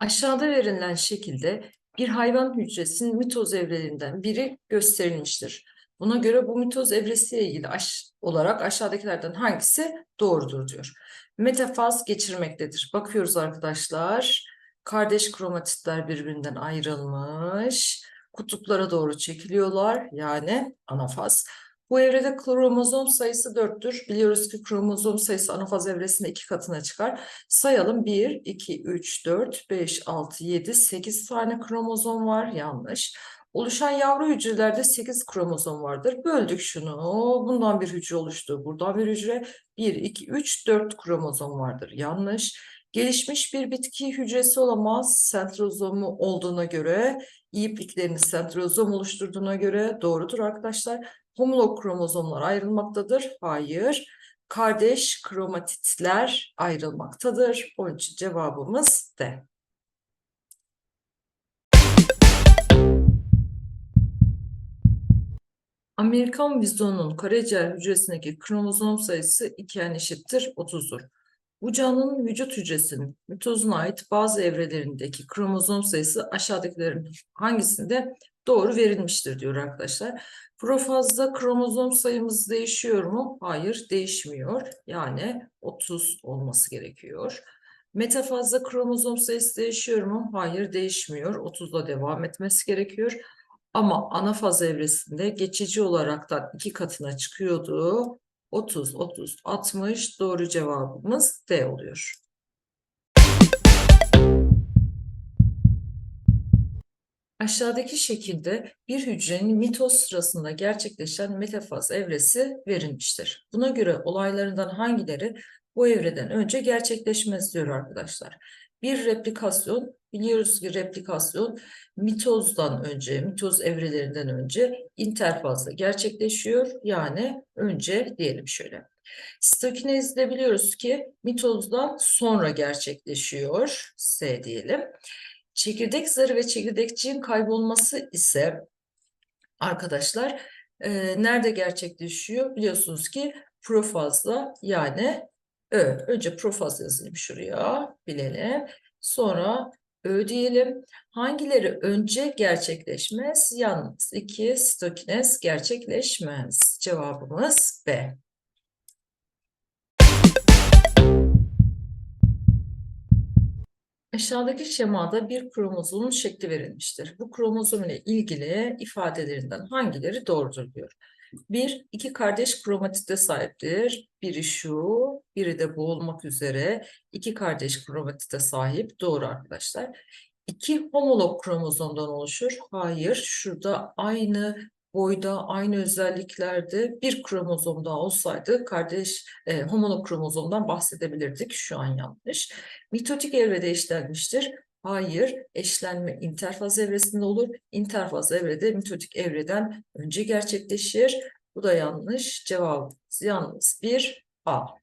Aşağıda verilen şekilde bir hayvan hücresinin mitoz evrelerinden biri gösterilmiştir. Buna göre bu mitoz evresiyle ilgili aş olarak aşağıdakilerden hangisi doğrudur diyor. Metafaz geçirmektedir. Bakıyoruz arkadaşlar. Kardeş kromatitler birbirinden ayrılmış. Kutuplara doğru çekiliyorlar. Yani anafaz. Bu evrede kromozom sayısı 4'tür. Biliyoruz ki kromozom sayısı anafaz evresinde iki katına çıkar. Sayalım 1, 2, 3, 4, 5, 6, 7, 8 tane kromozom var. Yanlış. Oluşan yavru hücrelerde 8 kromozom vardır. Böldük şunu. Bundan bir hücre oluştu. Buradan bir hücre. 1, 2, 3, 4 kromozom vardır. Yanlış. Gelişmiş bir bitki hücresi olamaz. Sentrozomu olduğuna göre, iyi ipliklerini sentrozom oluşturduğuna göre doğrudur arkadaşlar. Homolog kromozomlar ayrılmaktadır. Hayır. Kardeş kromatitler ayrılmaktadır. Onun için cevabımız D. Amerikan vizonun karaciğer hücresindeki kromozom sayısı 2'ye eşittir 30'dur. Bu canlının vücut hücresinin mitozuna ait bazı evrelerindeki kromozom sayısı aşağıdakilerin hangisinde doğru verilmiştir diyor arkadaşlar. Profazda kromozom sayımız değişiyor mu? Hayır, değişmiyor. Yani 30 olması gerekiyor. Metafazda kromozom sayısı değişiyor mu? Hayır, değişmiyor. 30'da devam etmesi gerekiyor. Ama anafaz evresinde geçici olaraktan iki katına çıkıyordu. 30, 30, 60 doğru cevabımız D oluyor. Aşağıdaki şekilde bir hücrenin mitoz sırasında gerçekleşen metafaz evresi verilmiştir. Buna göre olaylarından hangileri bu evreden önce gerçekleşmez diyor arkadaşlar. Bir replikasyon, biliyoruz ki replikasyon mitozdan önce, mitoz evrelerinden önce interfazda gerçekleşiyor. Yani önce diyelim şöyle. Stokinezde biliyoruz ki mitozdan sonra gerçekleşiyor. S diyelim. Çekirdek zarı ve çekirdekçiğin kaybolması ise arkadaşlar e, nerede gerçekleşiyor? Biliyorsunuz ki profazda yani Ö. Önce profaz yazayım şuraya bilelim. Sonra Ö diyelim. Hangileri önce gerçekleşmez? Yalnız 2 stokinez gerçekleşmez. Cevabımız B. Aşağıdaki şemada bir kromozomun şekli verilmiştir. Bu kromozom ile ilgili ifadelerinden hangileri doğrudur diyor. Bir, iki kardeş kromatite sahiptir. Biri şu, biri de bu olmak üzere iki kardeş kromatite sahip. Doğru arkadaşlar. İki homolog kromozomdan oluşur. Hayır, şurada aynı boyda, aynı özelliklerde bir kromozom daha olsaydı kardeş e, homolog kromozomdan bahsedebilirdik. Şu an yanlış. Mitotik evrede eşlenmiştir. Hayır, eşlenme interfaz evresinde olur. İnterfaz evrede mitotik evreden önce gerçekleşir. Bu da yanlış. Cevabımız yalnız bir A.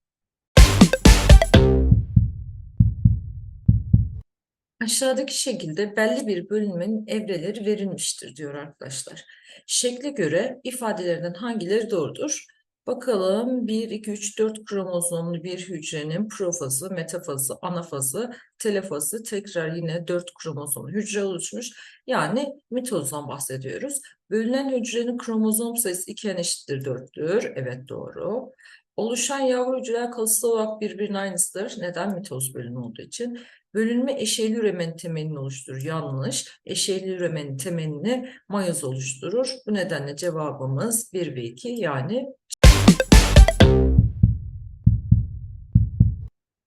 Aşağıdaki şekilde belli bir bölünmenin evreleri verilmiştir diyor arkadaşlar. Şekle göre ifadelerinden hangileri doğrudur? Bakalım 1, 2, 3, 4 kromozomlu bir hücrenin profazı, metafazı, anafazı, telefazı tekrar yine 4 kromozomlu hücre oluşmuş. Yani mitozdan bahsediyoruz. Bölünen hücrenin kromozom sayısı 2'ye eşittir 4'tür. Evet doğru. Oluşan yavru hücreler kalıtsal olarak birbirinin aynısıdır. Neden? Mitoz bölümü olduğu için. Bölünme eşeyli üremenin temelini oluşturur. Yanlış. Eşeyli üremenin temelini mayoz oluşturur. Bu nedenle cevabımız 1 ve 2 yani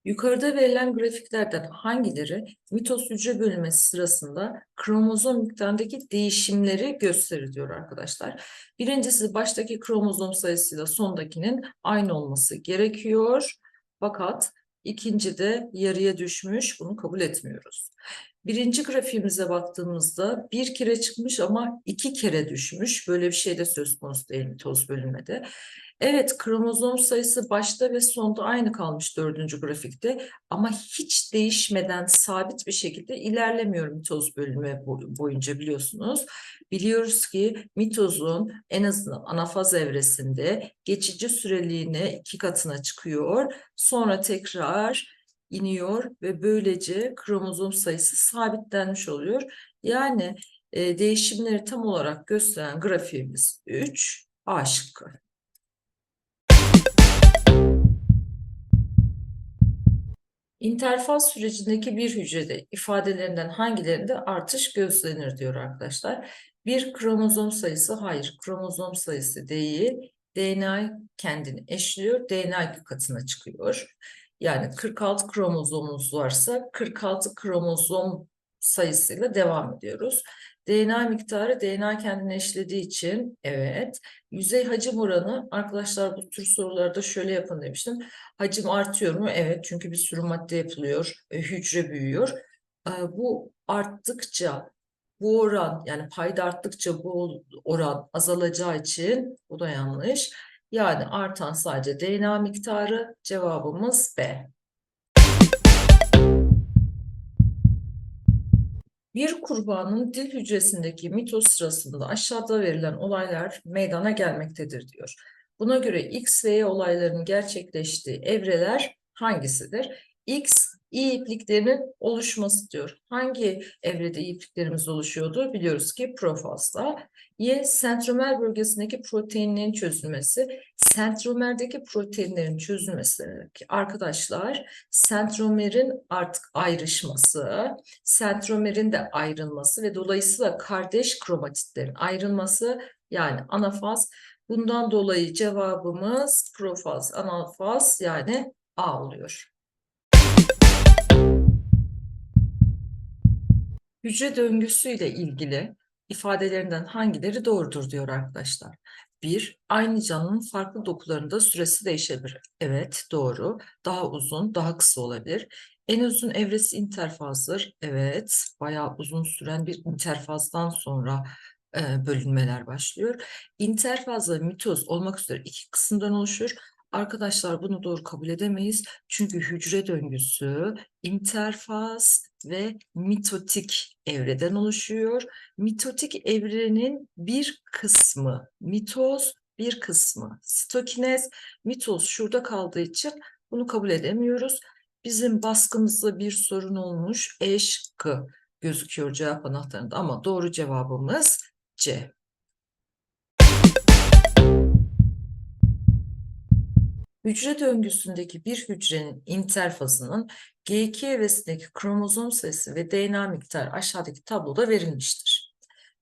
Yukarıda verilen grafiklerden hangileri mitoz hücre bölünmesi sırasında kromozom miktarındaki değişimleri gösterir diyor arkadaşlar. Birincisi baştaki kromozom sayısıyla sondakinin aynı olması gerekiyor. Fakat ikinci de yarıya düşmüş. Bunu kabul etmiyoruz. Birinci grafiğimize baktığımızda bir kere çıkmış ama iki kere düşmüş. Böyle bir şey de söz konusu değil mitoz bölünmede. Evet, kromozom sayısı başta ve sonda aynı kalmış dördüncü grafikte ama hiç değişmeden sabit bir şekilde ilerlemiyor mitoz bölümü boyunca biliyorsunuz. Biliyoruz ki mitozun en azından anafaz evresinde geçici süreliğine iki katına çıkıyor. Sonra tekrar iniyor ve böylece kromozom sayısı sabitlenmiş oluyor. Yani e, değişimleri tam olarak gösteren grafiğimiz 3 A. İnterfaz sürecindeki bir hücrede ifadelerinden hangilerinde artış gözlenir diyor arkadaşlar. Bir kromozom sayısı hayır kromozom sayısı değil. DNA kendini eşliyor. DNA katına çıkıyor. Yani 46 kromozomumuz varsa 46 kromozom sayısıyla devam ediyoruz. DNA miktarı DNA kendini eşlediği için evet. Yüzey hacim oranı arkadaşlar bu tür sorularda şöyle yapın demiştim. Hacim artıyor mu? Evet çünkü bir sürü madde yapılıyor. e, hücre büyüyor. E, bu arttıkça bu oran yani payda arttıkça bu oran azalacağı için bu da yanlış. Yani artan sadece DNA miktarı cevabımız B. Bir kurbanın dil hücresindeki mitoz sırasında aşağıda verilen olaylar meydana gelmektedir diyor. Buna göre X ve Y olaylarının gerçekleştiği evreler hangisidir? X, iyi ipliklerinin oluşması diyor. Hangi evrede iyi ipliklerimiz oluşuyordu? Biliyoruz ki profazda. Y, sentromer bölgesindeki proteinlerin çözülmesi. Sentromerdeki proteinlerin çözülmesi arkadaşlar sentromerin artık ayrışması, sentromerin de ayrılması ve dolayısıyla kardeş kromatitlerin ayrılması yani anafaz. Bundan dolayı cevabımız profaz, anafaz yani A oluyor. Hücre döngüsüyle ilgili ifadelerinden hangileri doğrudur diyor arkadaşlar. Bir, aynı canlının farklı dokularında süresi değişebilir. Evet, doğru. Daha uzun, daha kısa olabilir. En uzun evresi interfazdır. Evet, bayağı uzun süren bir interfazdan sonra e, bölünmeler başlıyor. Interfaz ve mitoz olmak üzere iki kısımdan oluşur. Arkadaşlar bunu doğru kabul edemeyiz. Çünkü hücre döngüsü interfaz ve mitotik evreden oluşuyor. Mitotik evrenin bir kısmı mitoz, bir kısmı sitokinez. Mitoz şurada kaldığı için bunu kabul edemiyoruz. Bizim baskımızda bir sorun olmuş. E gözüküyor cevap anahtarında ama doğru cevabımız C. Hücre döngüsündeki bir hücrenin interfazının G2 evresindeki kromozom sayısı ve DNA miktarı aşağıdaki tabloda verilmiştir.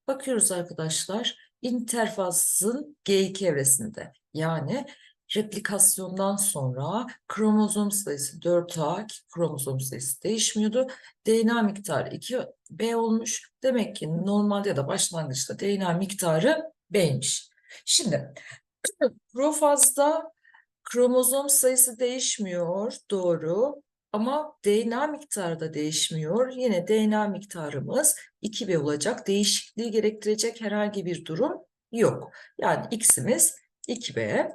Bakıyoruz arkadaşlar, interfazın G2 evresinde yani replikasyondan sonra kromozom sayısı 4A, kromozom sayısı değişmiyordu. DNA miktarı 2B olmuş. Demek ki normalde ya da başlangıçta DNA miktarı B'ymiş. Şimdi profazda Kromozom sayısı değişmiyor, doğru. Ama DNA miktarı da değişmiyor. Yine DNA miktarımız 2B olacak. Değişikliği gerektirecek herhangi bir durum yok. Yani X'imiz 2B.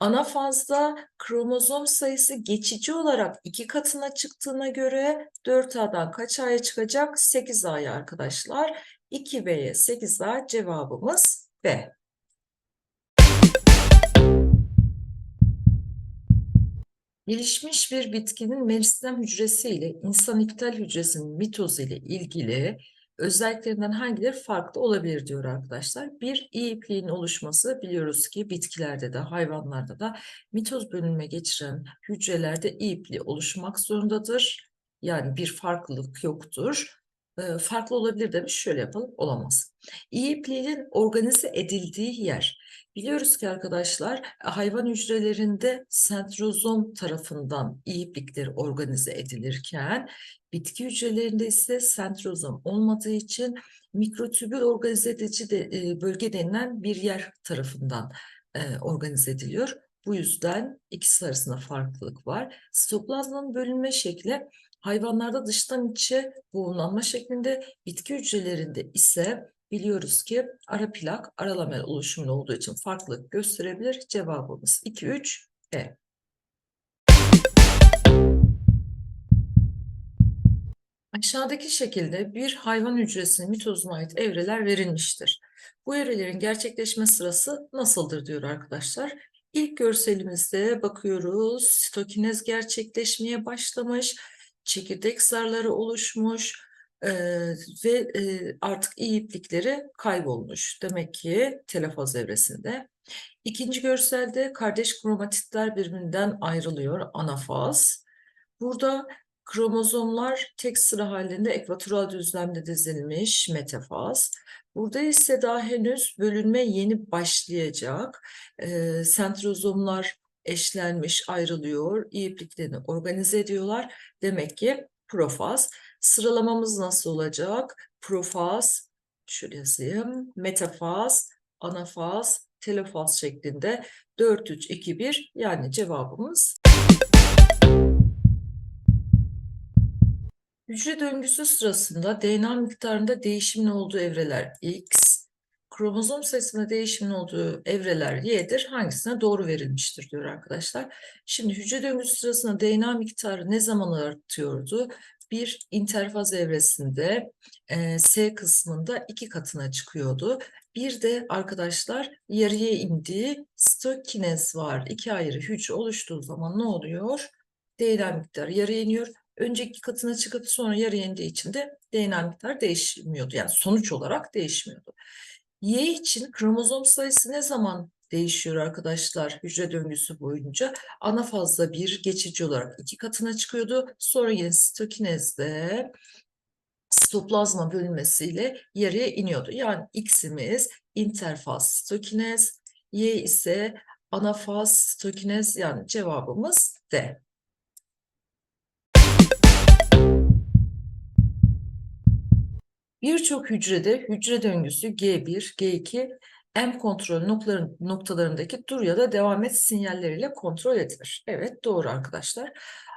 Ana fazda kromozom sayısı geçici olarak iki katına çıktığına göre 4A'dan kaç A'ya çıkacak? 8A'ya arkadaşlar. 2B'ye 8A cevabımız B. Gelişmiş bir bitkinin meristem hücresi ile insan iptal hücresinin mitozu ile ilgili özelliklerinden hangileri farklı olabilir diyor arkadaşlar. Bir, iyi ipliğin oluşması biliyoruz ki bitkilerde de hayvanlarda da mitoz bölünme geçiren hücrelerde iyi ipliği oluşmak zorundadır. Yani bir farklılık yoktur. E, farklı olabilir demiş. Şöyle yapalım. Olamaz. İyi ipliğin organize edildiği yer. Biliyoruz ki arkadaşlar hayvan hücrelerinde sentrozom tarafından iyi iplikleri organize edilirken bitki hücrelerinde ise sentrozom olmadığı için mikrotübül organize edici de, e, bölge denilen bir yer tarafından e, organize ediliyor. Bu yüzden ikisi arasında farklılık var. Sitoplazmanın bölünme şekli hayvanlarda dıştan içe boğumlanma şeklinde, bitki hücrelerinde ise biliyoruz ki ara plak, ara lamel oluşumlu olduğu için farklılık gösterebilir. Cevabımız 2, 3, E. Aşağıdaki şekilde bir hayvan hücresinin mitozuna ait evreler verilmiştir. Bu evrelerin gerçekleşme sırası nasıldır diyor arkadaşlar. İlk görselimizde bakıyoruz. Sitokinez gerçekleşmeye başlamış. Çekirdek zarları oluşmuş. eee, ve eee, artık iyi iplikleri kaybolmuş. Demek ki telefaz evresinde. İkinci görselde kardeş kromatitler birbirinden ayrılıyor. Anafaz. Burada kromozomlar tek sıra halinde ekvatoral düzlemde dizilmiş metafaz. Burada ise daha henüz bölünme yeni başlayacak. Ee, sentrozomlar eşlenmiş, ayrılıyor, ipliklerini organize ediyorlar. Demek ki profaz. Sıralamamız nasıl olacak? Profaz, şöyle yazayım, metafaz, anafaz, telofaz şeklinde 4, 3, 2, 1 yani cevabımız Hücre döngüsü sırasında DNA miktarında değişimin olduğu evreler X, kromozom sayısında değişimin olduğu evreler Y'dir. Hangisine doğru verilmiştir diyor arkadaşlar. Şimdi hücre döngüsü sırasında DNA miktarı ne zaman artıyordu? Bir interfaz evresinde e, S kısmında iki katına çıkıyordu. Bir de arkadaşlar yarıya indiği stokinez var. İki ayrı hücre oluştuğu zaman ne oluyor? DNA miktarı yarıya iniyor önceki katına çıkıp sonra yarıya indiği için de DNA miktarı değişmiyordu. Yani sonuç olarak değişmiyordu. Y için kromozom sayısı ne zaman değişiyor arkadaşlar hücre döngüsü boyunca? Ana fazla bir geçici olarak iki katına çıkıyordu. Sonra yine sitokinezde sitoplazma bölünmesiyle yarıya iniyordu. Yani X'imiz interfaz sitokinez, Y ise anafaz sitokinez yani cevabımız D. Birçok hücrede hücre döngüsü G1, G2, M kontrol noktaların, noktalarındaki dur ya da devam et sinyalleriyle kontrol edilir. Evet doğru arkadaşlar.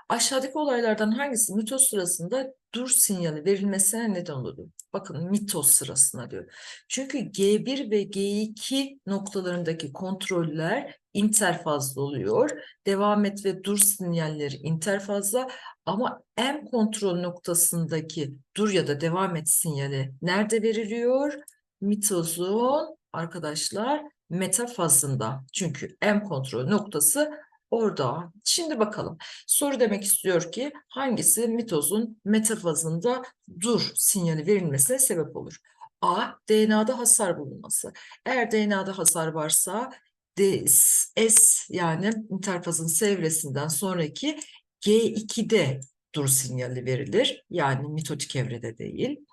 Aşağıdaki olaylardan hangisi mitoz sırasında dur sinyali verilmesine neden olur? Bakın mitoz sırasına diyor. Çünkü G1 ve G2 noktalarındaki kontroller interfazlı oluyor. Devam et ve dur sinyalleri interfazla ama M kontrol noktasındaki dur ya da devam et sinyali nerede veriliyor? Mitozun arkadaşlar metafazında. Çünkü M kontrol noktası orada. Şimdi bakalım. Soru demek istiyor ki hangisi mitozun metafazında dur sinyali verilmesine sebep olur? A. DNA'da hasar bulunması. Eğer DNA'da hasar varsa D, S yani interfazın S evresinden sonraki G2'de dur sinyali verilir. Yani mitotik evrede değil.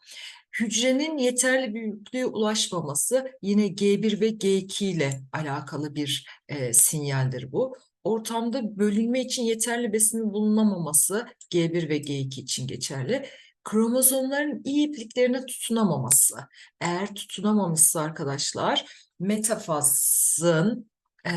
Hücrenin yeterli büyüklüğe ulaşmaması yine G1 ve G2 ile alakalı bir e, sinyaldir bu. Ortamda bölünme için yeterli besinin bulunamaması G1 ve G2 için geçerli. Kromozomların iyi ipliklerine tutunamaması. Eğer tutunamamışsa arkadaşlar metafazın e,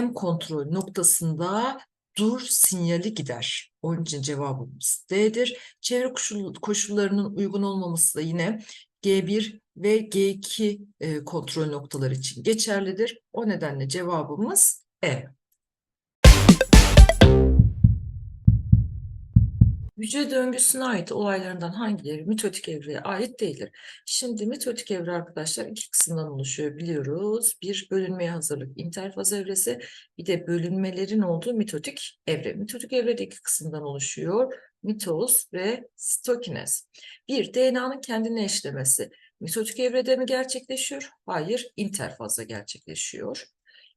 M kontrol noktasında dur sinyali gider. Onun için cevabımız D'dir. Çevre koşul, koşullarının uygun olmaması da yine G1 ve G2 e, kontrol noktaları için geçerlidir. O nedenle cevabımız E. Hücre döngüsüne ait olaylarından hangileri mitotik evreye ait değildir? Şimdi mitotik evre arkadaşlar iki kısımdan oluşuyor biliyoruz. Bir bölünmeye hazırlık interfaz evresi, bir de bölünmelerin olduğu mitotik evre. Mitotik evre de iki kısımdan oluşuyor. Mitoz ve sitokinez. Bir, DNA'nın kendine eşlemesi. Mitotik evrede mi gerçekleşiyor? Hayır, interfazda gerçekleşiyor.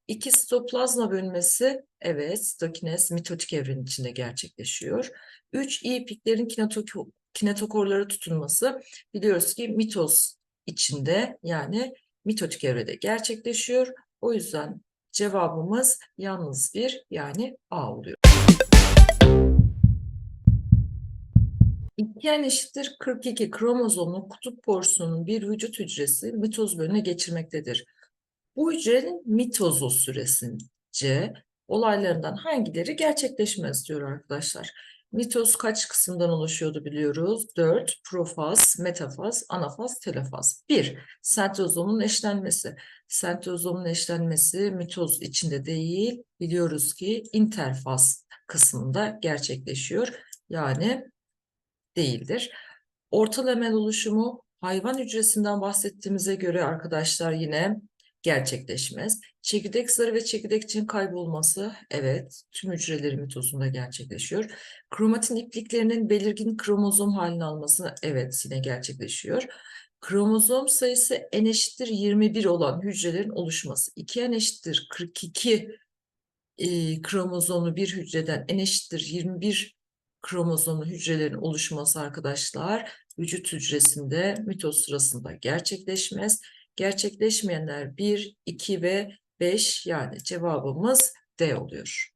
İki sitoplazma bölünmesi, evet, sitokinez mitotik evrenin içinde gerçekleşiyor. Üç, iyi ipliklerin kinetok kinetokorlara tutunması. Biliyoruz ki mitoz içinde yani mitotik evrede gerçekleşiyor. O yüzden cevabımız yalnız bir yani A oluyor. 2n eşittir 42 kromozomlu kutup porsiyonun bir vücut hücresi mitoz bölüne geçirmektedir. Bu hücrenin mitozo süresince olaylarından hangileri gerçekleşmez diyor arkadaşlar. Mitoz kaç kısımdan oluşuyordu biliyoruz. 4. Profaz, metafaz, anafaz, telefaz. 1. Sentrozomun eşlenmesi. Sentrozomun eşlenmesi mitoz içinde değil, biliyoruz ki interfaz kısmında gerçekleşiyor. Yani değildir. Orta oluşumu hayvan hücresinden bahsettiğimize göre arkadaşlar yine Gerçekleşmez. Çekirdek zarı ve çekirdekçinin kaybolması, evet, tüm hücreleri mitozunda gerçekleşiyor. Kromatin ipliklerinin belirgin kromozom halini alması, evet, yine gerçekleşiyor. Kromozom sayısı n eşittir 21 olan hücrelerin oluşması. 2n eşittir 42 e, kromozomlu bir hücreden n eşittir 21 kromozomlu hücrelerin oluşması arkadaşlar vücut hücresinde mitoz sırasında gerçekleşmez. Gerçekleşmeyenler 1, 2 ve 5 yani cevabımız D oluyor.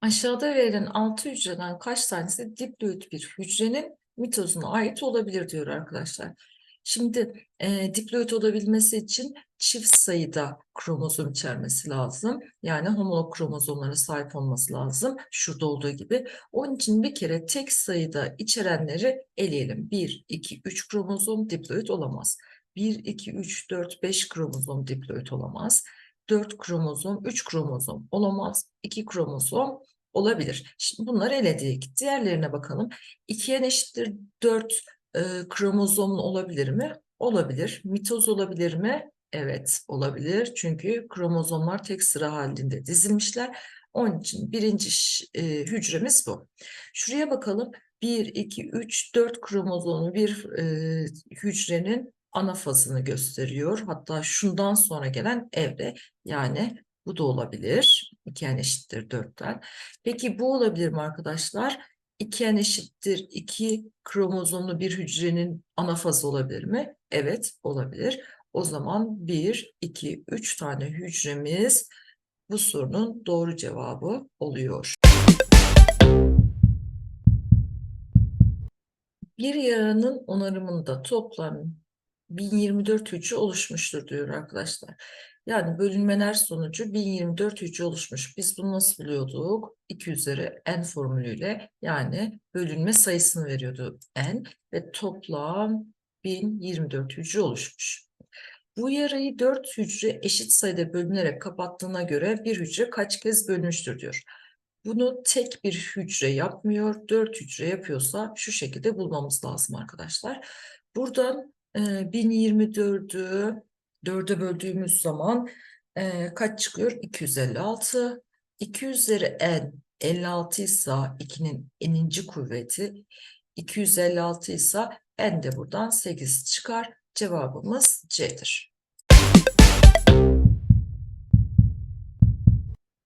Aşağıda verilen 6 hücreden kaç tanesi diploid bir hücrenin mitozuna ait olabilir diyor arkadaşlar. Şimdi e, diploid olabilmesi için çift sayıda kromozom içermesi lazım. Yani homolog kromozomlara sahip olması lazım. Şurada olduğu gibi. Onun için bir kere tek sayıda içerenleri eleyelim. 1, 2, 3 kromozom diploid olamaz. 1, 2, 3, 4, 5 kromozom diploid olamaz. 4 kromozom, 3 kromozom olamaz. 2 kromozom olabilir. Şimdi bunları eledik. Diğerlerine bakalım. 2'ye eşittir 4 e, kromozomlu olabilir mi? Olabilir. Mitoz olabilir mi? Evet olabilir. Çünkü kromozomlar tek sıra halinde dizilmişler. Onun için birinci e, hücremiz bu. Şuraya bakalım. 1, 2, 3, 4 kromozomlu bir e, hücrenin ana fazını gösteriyor. Hatta şundan sonra gelen evre yani bu da olabilir. 2n eşittir 4'ten. Peki bu olabilir mi arkadaşlar? 2n eşittir 2 kromozomlu bir hücrenin ana fazı olabilir mi? Evet olabilir. O zaman 1, 2, 3 tane hücremiz bu sorunun doğru cevabı oluyor. Bir yaranın onarımında toplam 1024 hücre oluşmuştur diyor arkadaşlar. Yani bölünmeler sonucu 1024 hücre oluşmuş. Biz bunu nasıl biliyorduk? 2 üzeri n formülüyle yani bölünme sayısını veriyordu n ve toplam 1024 hücre oluşmuş. Bu yarayı 4 hücre eşit sayıda bölünerek kapattığına göre bir hücre kaç kez bölünmüştür diyor. Bunu tek bir hücre yapmıyor, 4 hücre yapıyorsa şu şekilde bulmamız lazım arkadaşlar. Buradan e, 1024'ü 4'e böldüğümüz zaman e, kaç çıkıyor? 256. 2 üzeri n 56 ise 2'nin n'inci kuvveti 256 ise n de buradan 8 çıkar. Cevabımız C'dir.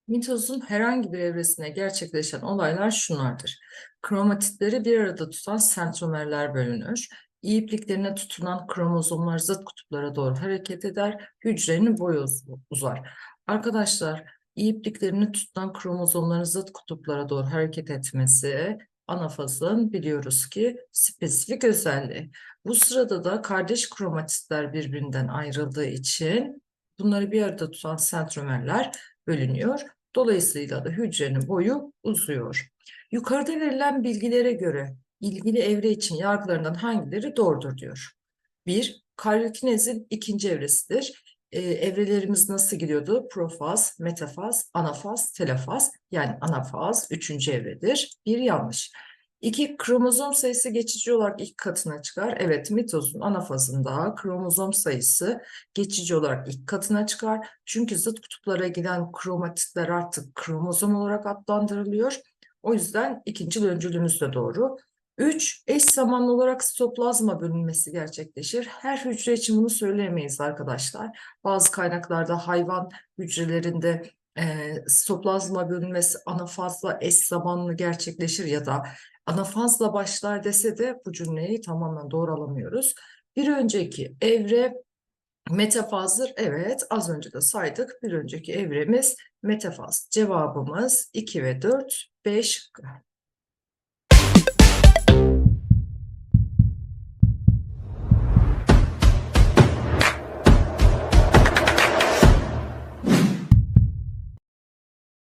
Mitozun herhangi bir evresine gerçekleşen olaylar şunlardır. Kromatitleri bir arada tutan sentromerler bölünür. İyi ipliklerine tutunan kromozomlar zıt kutuplara doğru hareket eder. Hücrenin boyu uzar. Arkadaşlar ipliklerini tutunan kromozomların zıt kutuplara doğru hareket etmesi anafazın biliyoruz ki spesifik özelliği. Bu sırada da kardeş kromatitler birbirinden ayrıldığı için bunları bir arada tutan sentromerler bölünüyor. Dolayısıyla da hücrenin boyu uzuyor. Yukarıda verilen bilgilere göre ilgili evre için yargılarından hangileri doğrudur diyor. Bir, karyokinezin ikinci evresidir. Ee, evrelerimiz nasıl gidiyordu? Profaz, metafaz, anafaz, telafaz. Yani anafaz üçüncü evredir. Bir yanlış. İki, kromozom sayısı geçici olarak ilk katına çıkar. Evet, mitozun anafazında kromozom sayısı geçici olarak ilk katına çıkar. Çünkü zıt kutuplara giden kromatitler artık kromozom olarak adlandırılıyor. O yüzden ikinci öncülümüz de doğru. 3. Eş zamanlı olarak sitoplazma bölünmesi gerçekleşir. Her hücre için bunu söyleyemeyiz arkadaşlar. Bazı kaynaklarda hayvan hücrelerinde e, sitoplazma bölünmesi anafazla eş zamanlı gerçekleşir ya da anafazla başlar dese de bu cümleyi tamamen doğru alamıyoruz. Bir önceki evre metafazdır. Evet az önce de saydık. Bir önceki evremiz metafaz. Cevabımız 2 ve 4, 5.